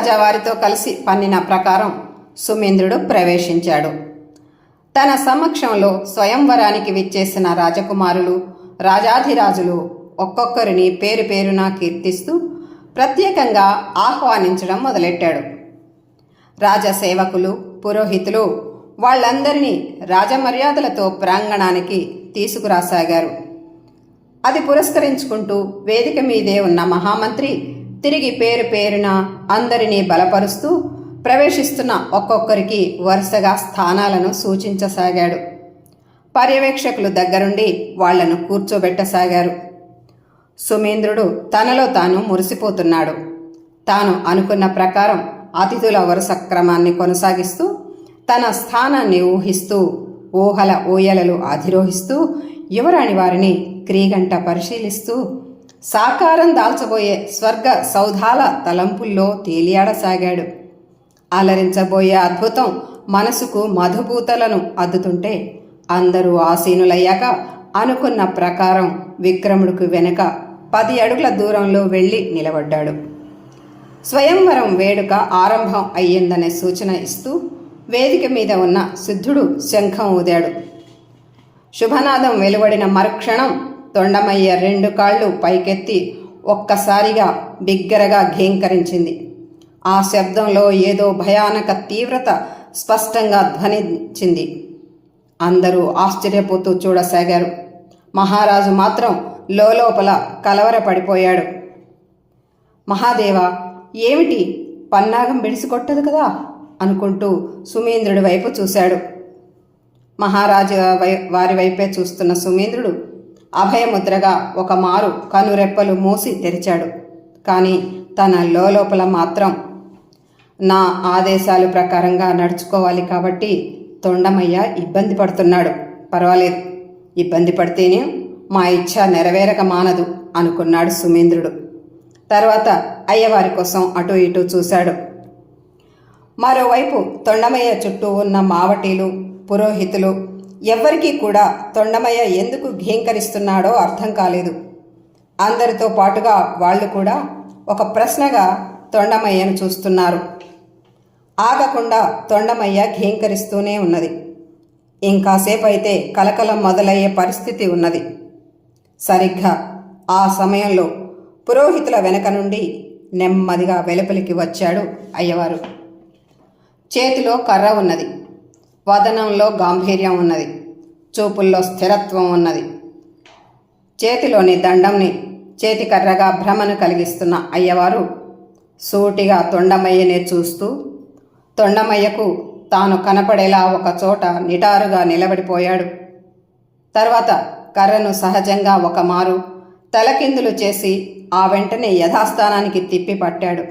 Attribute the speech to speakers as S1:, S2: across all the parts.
S1: రాజావారితో వారితో కలిసి పన్నిన ప్రకారం సుమేంద్రుడు ప్రవేశించాడు. తన సమక్షంలో స్వయంవరానికి విచ్చేసిన రాజకుమారులు రాజాధిరాజులు ఒక్కొక్కరిని పేరు పేరున కీర్తిస్తూ ప్రత్యేకంగా ఆహ్వానించడం మొదలెట్టాడు. రాజసేవకులు పురోహితులు వాళ్ళందరినీ రాజమర్యాదలతో ప్రాంగణానికి తీసుకురాసాగారు. అది పురస్కరించుకుంటూ వేదిక మీదే ఉన్న మహామంత్రి తిరిగి పేరు పేరున అందరినీ బలపరుస్తూ ప్రవేశిస్తున్న ఒక్కొక్కరికి వరుసగా స్థానాలను సూచించసాగాడు. పర్యవేక్షకులు దగ్గరుండి వాళ్ళను కూర్చోబెట్టసాగారు. సుమేంద్రుడు తనలో తాను మురిసిపోతున్నాడు. తాను అనుకున్న ప్రకారం అతిథుల వరుస క్రమాన్ని కొనసాగిస్తూ తన స్థానాన్ని ఊహిస్తూ ఊహల ఊయలలు అధిరోహిస్తూ యువరాణి వారిని క్రీగంట పరిశీలిస్తూ సాకారం దాల్చబోయే స్వర్గ సౌధాల తలంపుల్లో తేలియాడసాగాడు. అలరించబోయే అద్భుతం మనసుకు మధుభూతలను అద్దుతుంటే అందరూ ఆసీనులయ్యాక అనుకున్న ప్రకారం విక్రముడికి వెనుక పది అడుగుల దూరంలో వెళ్ళి నిలబడ్డాడు. స్వయంవరం వేడుక ఆరంభం అయ్యిందనే సూచన ఇస్తూ వేదిక మీద ఉన్న సిద్ధుడు శంఖం ఊదాడు. శుభనాదం వెలువడిన మరుక్షణం తొండమయ్య రెండు కాళ్ళు పైకెత్తి ఒక్కసారిగా బిగ్గరగా ఘేంకరించింది. ఆ శబ్దంలో ఏదో భయానక తీవ్రత స్పష్టంగా ధ్వనించింది. అందరూ ఆశ్చర్యపోతూ చూడసాగారు. మహారాజు మాత్రం లోపల కలవరపడిపోయాడు. మహాదేవ ఏమిటి? పన్నాగం బిడిసికొట్టదు కదా? అనుకుంటూ సుమేంద్రుడి వైపు చూశాడు. మహారాజు వై వారి వైపే చూస్తున్న సుమేంద్రుడు అభయముద్రగా ఒక మారు కనురెప్పలు మూసి తెరిచాడు. కానీ తన లోపల మాత్రం నా ఆదేశాలు ప్రకారంగా నడుచుకోవాలి కాబట్టి తొండమయ్య ఇబ్బంది పడుతున్నాడు. పర్వాలేదు. ఇబ్బంది పడితేనే మా ఇచ్ఛ నెరవేరక మానదు అనుకున్నాడు సుమేంద్రుడు. తర్వాత అయ్యవారి కోసం అటు ఇటు చూశాడు. మరోవైపు తొండమయ్య చుట్టూ ఉన్న మావటీలు పురోహితులు ఎవ్వరికీ కూడా తొండమయ్య ఎందుకు ఘీంకరిస్తున్నాడో అర్థం కాలేదు. అందరితో పాటుగా వాళ్ళు కూడా ఒక ప్రశ్నగా తొండమయ్యను చూస్తున్నారు. ఆగకుండా తొండమయ్య ఘీంకరిస్తూనే ఉన్నది. ఇంకాసేపు అయితే కలకలం మొదలయ్యే పరిస్థితి ఉన్నది. సరిగ్గా ఆ సమయంలో పురోహితుల వెనక నుండి నెమ్మదిగా వెలుపలికి వచ్చాడు అయ్యవారు. చేతిలో కర్ర ఉన్నది. వదనంలో గాంభీర్యం ఉన్నది. చూపుల్లో స్థిరత్వం ఉన్నది. చేతిలోని దండంని చేతికర్రగా భ్రమను కలిగిస్తున్న అయ్యవారు సూటిగా తొండమయ్యనే చూస్తూ తొండమయ్యకు తాను కనపడేలా ఒక చోట నిటారుగా నిలబడిపోయాడు. తర్వాత కర్రను సహజంగా ఒక మారు తలకిందులు చేసి ఆ వెంటనే యథాస్థానానికి తిప్పి పట్టాడు.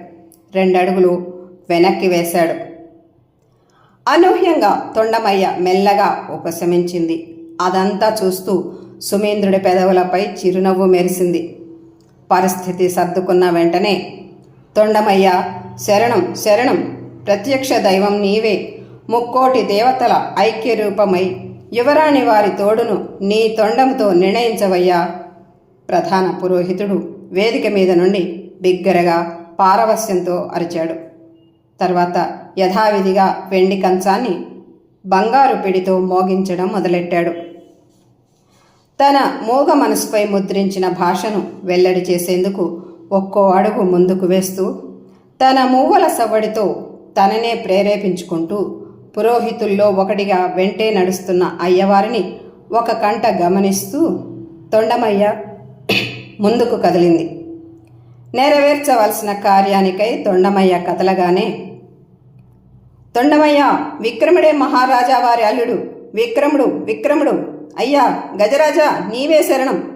S1: రెండడుగులు వెనక్కి వేశాడు. అనూహ్యంగా తొండమయ్య మెల్లగా ఉపశమించింది. అదంతా చూస్తూ సుమేంద్రుడి పెదవులపై చిరునవ్వు మెరిసింది. పరిస్థితి సర్దుకున్న వెంటనే తొండమయ్య శరణం శరణం ప్రత్యక్ష దైవం నీవే. ముక్కోటి దేవతల ఐక్య రూపమై యువరాణి వారి తోడును నీ తొండంతో నిర్ణయించవయ్యా ప్రధాన పురోహితుడు వేదిక మీద నుండి బిగ్గరగా పారవస్యంతో అరిచాడు. తర్వాత యథావిధిగా వెండి కంచాన్ని బంగారు పిడితో మోగించడం మొదలెట్టాడు. తన మూగ మనసుపై ముద్రించిన భాషను వెల్లడి చేసేందుకు ఒక్కో అడుగు ముందుకు వేస్తూ తన మూవల సవ్వడితో తననే ప్రేరేపించుకుంటూ పురోహితుల్లో ఒకటిగా వెంటే నడుస్తున్న అయ్యవారిని ఒక కంట గమనిస్తూ తొండమయ్య ముందుకు కదిలింది. నెరవేర్చవలసిన కార్యానికై తొండమయ్య కదలగానే తొండమయ్య విక్రముడే మహారాజా వారి అల్లుడు. విక్రముడు విక్రముడు. అయ్యా గజరాజా నీవే శరణం.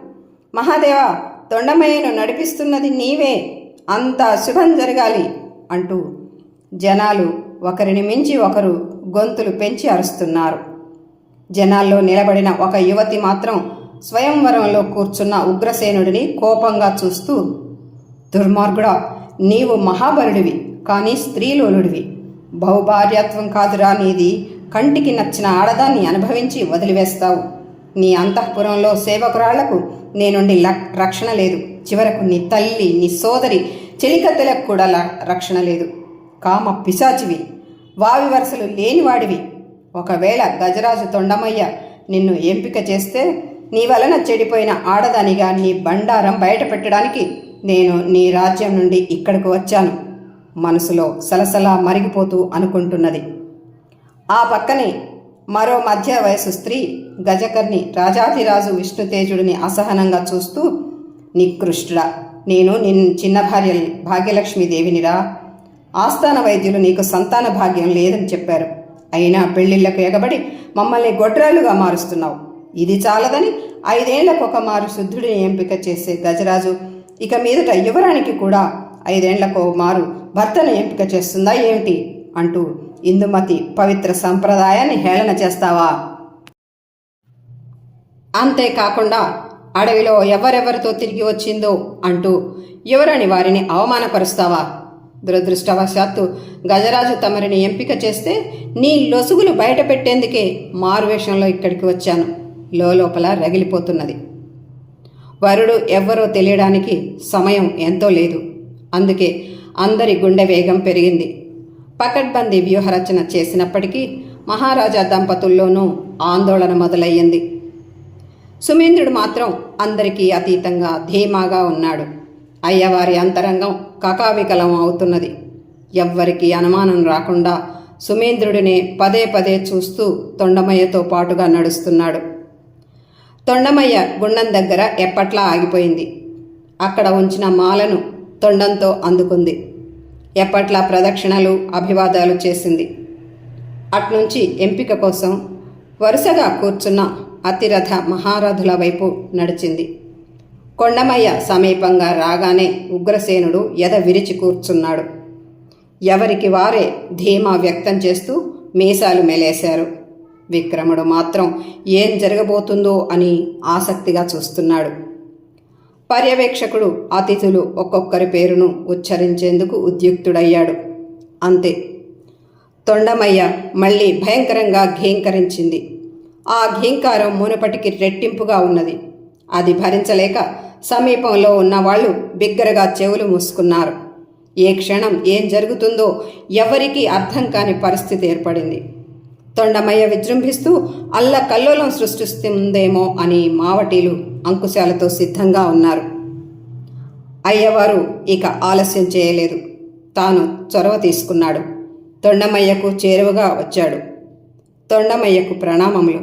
S1: మహాదేవ తొండమయ్యను నడిపిస్తున్నది నీవే. అంత శుభం జరగాలి అంటూ జనాలు ఒకరిని మించి ఒకరు గొంతులు పెంచి అరుస్తున్నారు. జనాల్లో నిలబడిన ఒక యువతి మాత్రం స్వయంవరంలో కూర్చున్న ఉగ్రసేనుడిని కోపంగా చూస్తూ దుర్మార్గుడా నీవు మహాబలుడివి కానీ స్త్రీలోలుడివి బహుభార్యత్వం కాదురా నీది. కంటికి నచ్చిన ఆడదాన్ని అనుభవించి వదిలివేస్తావు. నీ అంతఃపురంలో సేవకురాళ్ళకు నేనుండి లక్- రక్షణ లేదు. చివరకు నీ తల్లి నీ సోదరి చెలికత్తెలకు కూడా ల- రక్షణ లేదు. కామ పిశాచివి. వావి వరుసలు లేనివాడివి. ఒకవేళ గజరాజు తొండమయ్య నిన్ను ఎంపిక చేస్తే నీ వలన చెడిపోయిన ఆడదానిగా నీ బండారం బయట పెట్టడానికి నేను నీ రాజ్యం నుండి ఇక్కడికి వచ్చాను. మనసులో సలసలా మరిగిపోతూ అనుకుంటున్నది. ఆ పక్కనే మరో మధ్య వయసు స్త్రీ గజకర్ణి రాజాధిరాజు విష్ణుతేజుడిని అసహనంగా చూస్తూ నికృష్టుడా నేను నిన్ చిన్న భార్య భాగ్యలక్ష్మీదేవినిరా ఆస్థాన వైద్యులు నీకు సంతాన భాగ్యం లేదని చెప్పారు. అయినా పెళ్ళిళ్ళకు ఎగబడి మమ్మల్ని గొడ్రాలుగా మారుస్తున్నావు. ఇది చాలదని ఐదేళ్ళకు ఒక మారు శుద్ధుడిని ఎంపిక చేసే గజరాజు ఇక మీదట యువరానికి కూడా ఐదేండ్లకు మారు భర్తను ఎంపిక చేస్తుందా ఏమిటి అంటూ ఇందుమతి పవిత్ర సంప్రదాయాన్ని హేళన చేస్తావా? అంతేకాకుండా అడవిలో ఎవరెవరితో తిరిగి వచ్చిందో అంటూ ఎవరని వారిని అవమానపరుస్తావా? దురదృష్టవశాత్తు గజరాజు తమరిని ఎంపిక చేస్తే నీ లొసుగులు బయట పెట్టేందుకే మారువేషంలో ఇక్కడికి వచ్చాను. లోపల రగిలిపోతున్నది. వరుడు ఎవ్వరో తెలియడానికి సమయం ఎంతో లేదు. అందుకే అందరి గుండె వేగం పెరిగింది. పకడ్బందీ వ్యూహరచన చేసినప్పటికీ మహారాజా దంపతుల్లోనూ ఆందోళన మొదలయ్యింది. సుమేంద్రుడు మాత్రం అందరికీ అతీతంగా ధీమాగా ఉన్నాడు. అయ్యవారి అంతరంగం కకావికలం అవుతున్నది. ఎవ్వరికీ అనుమానం రాకుండా సుమేంద్రుడినే పదే పదే చూస్తూ తొండమయ్యతో పాటుగా నడుస్తున్నాడు. తొండమయ్య గుండం దగ్గర ఎప్పట్లా ఆగిపోయింది. అక్కడ ఉంచిన మాలను తొండంతో అందుకుంది. ఎప్పట్లా ప్రదక్షిణలు అభివాదాలు చేసింది. అట్నుంచి ఎంపిక కోసం వరుసగా కూర్చున్న అతిరథ మహారథుల వైపు నడిచింది. కొండమయ్య సమీపంగా రాగానే ఉగ్రసేనుడు ఎద విరిచి కూర్చున్నాడు. ఎవరికి వారే ధీమా వ్యక్తం చేస్తూ మీసాలు మెలేశారు. విక్రముడు మాత్రం ఏం జరగబోతుందో అని ఆసక్తిగా చూస్తున్నాడు. పర్యవేక్షకుడు అతిథులు ఒక్కొక్కరి పేరును ఉచ్చరించేందుకు ఉద్యుక్తుడయ్యాడు. అంతే. తొండమయ్య మళ్ళీ భయంకరంగా ఘీంకరించింది. ఆ ఘీంకారం మునుపటికి రెట్టింపుగా ఉన్నది. అది భరించలేక సమీపంలో ఉన్నవాళ్ళు బిగ్గరగా చెవులు మూసుకున్నారు. ఏ క్షణం ఏం జరుగుతుందో ఎవరికీ అర్థం కాని పరిస్థితి ఏర్పడింది. తొండమయ్య విజృంభిస్తూ అల్ల కల్లోలం సృష్టిస్తుందేమో అని మావటీలు అంకుశాలతో సిద్ధంగా ఉన్నారు. అయ్యవారు ఇక ఆలస్యం చేయలేదు. తాను చొరవ తీసుకున్నాడు. తొండమయ్యకు చేరువగా వచ్చాడు. తొండమయ్యకు ప్రణామములు.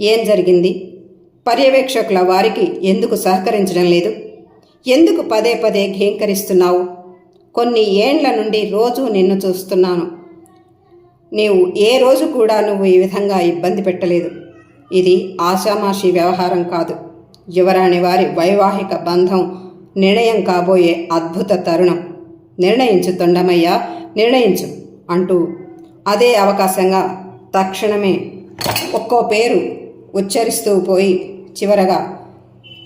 S1: ఏం జరిగింది? పర్యవేక్షకుల వారికి ఎందుకు సహకరించడం లేదు? ఎందుకు పదే పదే ఘీంకరిస్తున్నావు? కొన్ని ఏండ్ల నుండి రోజు నిన్ను చూస్తున్నాను. నీవు ఏ రోజు కూడా నువ్వు ఈ విధంగా ఇబ్బంది పెట్టలేదు. ఇది ఆషామాషి వ్యవహారం కాదు. యువరాణి వారి వైవాహిక బంధం నిర్ణయం కాబోయే అద్భుత తరుణం. నిర్ణయించు తొండమయ్య నిర్ణయించు అంటూ అదే అవకాశంగా తక్షణమే ఒక్కో పేరు ఉచ్చరిస్తూ పోయి చివరగా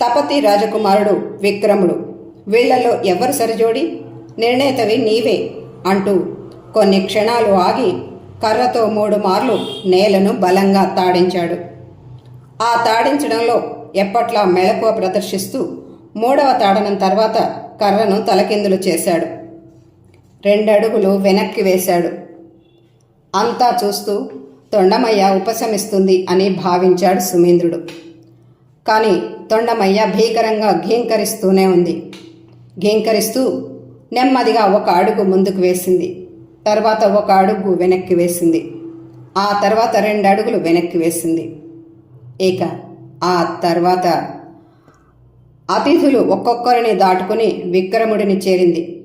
S1: తపతి రాజకుమారుడు విక్రముడు వీళ్ళలో ఎవరు సరిజోడి? నిర్ణేతవి నీవే అంటూ కొన్ని క్షణాలు ఆగి కర్రతో మూడు మార్లు నేలను బలంగా తాడించాడు. ఆ తాడించడంలో ఎప్పట్లా మెళకువ ప్రదర్శిస్తూ మూడవ తాడనం తర్వాత కర్రను తలకిందులు చేశాడు. రెండడుగులు వెనక్కి వేశాడు. అంతా చూస్తూ తొండమయ్య ఉపశమిస్తుంది అని భావించాడు సుమేంద్రుడు. కానీ తొండమయ్య భీకరంగా ఘీంకరిస్తూనే ఉంది. ఘీంకరిస్తూ నెమ్మదిగా ఒక అడుగు ముందుకు వేసింది. తర్వాత ఒక అడుగు వెనక్కి వేసింది. ఆ తర్వాత రెండు అడుగులు వెనక్కి వేసింది. ఇక ఆ తర్వాత అతిథులు ఒక్కొక్కరిని దాటుకుని విక్రముడిని చేరింది.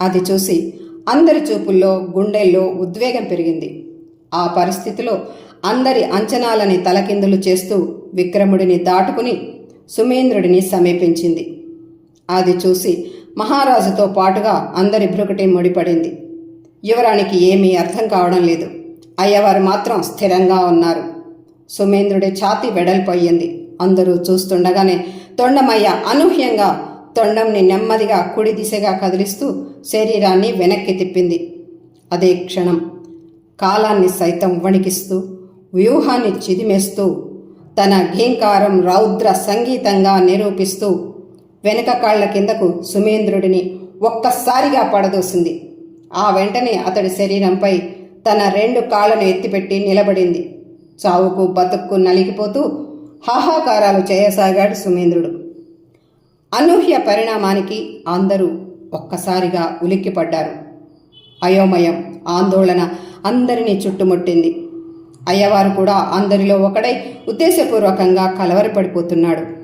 S1: అది చూసి అందరి చూపుల్లో గుండెల్లో ఉద్వేగం పెరిగింది. ఆ పరిస్థితిలో అందరి అంచనాలని తలకిందులు చేస్తూ విక్రముడిని దాటుకుని సుమేంద్రుడిని సమీపించింది. అది చూసి మహారాజుతో పాటుగా అందరి భ్రుకటి ముడిపడింది. యువరానికి ఏమీ అర్థం కావడం లేదు. అయ్యవారు మాత్రం స్థిరంగా ఉన్నారు. సుమేంద్రుడి ఛాతి వెడల్పోయింది. అందరూ చూస్తుండగానే తొండమయ్య అనూహ్యంగా తొండంని నెమ్మదిగా కుడి దిశగా కదిలిస్తూ శరీరాన్ని వెనక్కి తిప్పింది. అదే క్షణం కాలాన్ని సైతం వణికిస్తూ వ్యూహాన్ని చిదిమేస్తూ తన ఘీంకారం రౌద్ర సంగీతంగా నిరూపిస్తూ వెనుక కాళ్ళ కిందకు సుమేంద్రుడిని ఒక్కసారిగా పడదోసింది. ఆ వెంటనే అతడి శరీరంపై తన రెండు కాళ్ళను ఎత్తిపెట్టి నిలబడింది. చావుకు బతుక్కు నలిగిపోతూ హాహాకారాలు చేయసాగాడు సుమేంద్రుడు. అనూహ్య పరిణామానికి అందరూ ఒక్కసారిగా ఉలిక్కిపడ్డారు. అయోమయం ఆందోళన అందరినీ చుట్టుముట్టింది. అయ్యవారు కూడా అందరిలో ఒకడై ఉద్దేశపూర్వకంగా కలవరపడిపోతున్నాడు.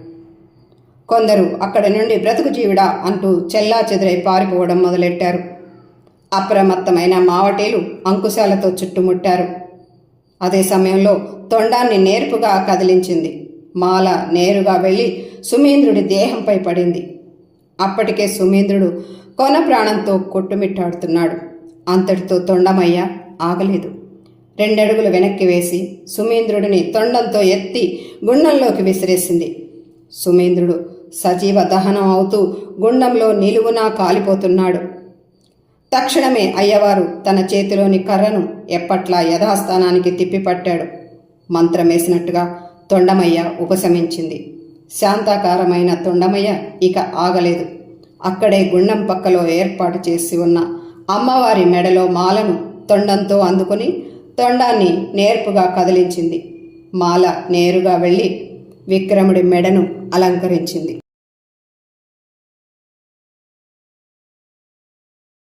S1: కొందరు అక్కడి నుండి బ్రతుకు జీవిడా అంటూ చెల్లా చెదురై పారిపోవడం మొదలెట్టారు. అప్రమత్తమైన మావటేలు అంకుశాలతో చుట్టుముట్టారు. అదే సమయంలో తొండాన్ని నేర్పుగా కదిలించింది. మాల నేరుగా వెళ్ళి సుమేంద్రుడి దేహంపై పడింది. అప్పటికే సుమేంద్రుడు కొన ప్రాణంతో కొట్టుమిట్టాడుతున్నాడు. అంతటితో తొండమయ్య ఆగలేదు. రెండడుగులు వెనక్కి వేసి సుమేంద్రుడిని తొండంతో ఎత్తి గుండంలోకి విసిరేసింది. సుమేంద్రుడు సజీవ దహనం అవుతూ గుండంలో నిలువునా కాలిపోతున్నాడు. తక్షణమే అయ్యవారు తన చేతిలోని కర్రను ఎప్పట్లా యథాస్థానానికి తిప్పిపట్టాడు. మంత్రమేసినట్టుగా తొండమయ్య ఉపశమించింది. శాంతాకారమైన తొండమయ్య ఇక ఆగలేదు. అక్కడే గుండం పక్కలో ఏర్పాటు చేసి ఉన్న అమ్మవారి మెడలో మాలను తొండంతో అందుకుని తొండాన్ని నేర్పుగా కదిలించింది. మాల నేరుగా వెళ్ళి విక్రముడి మెడను అలంకరించింది.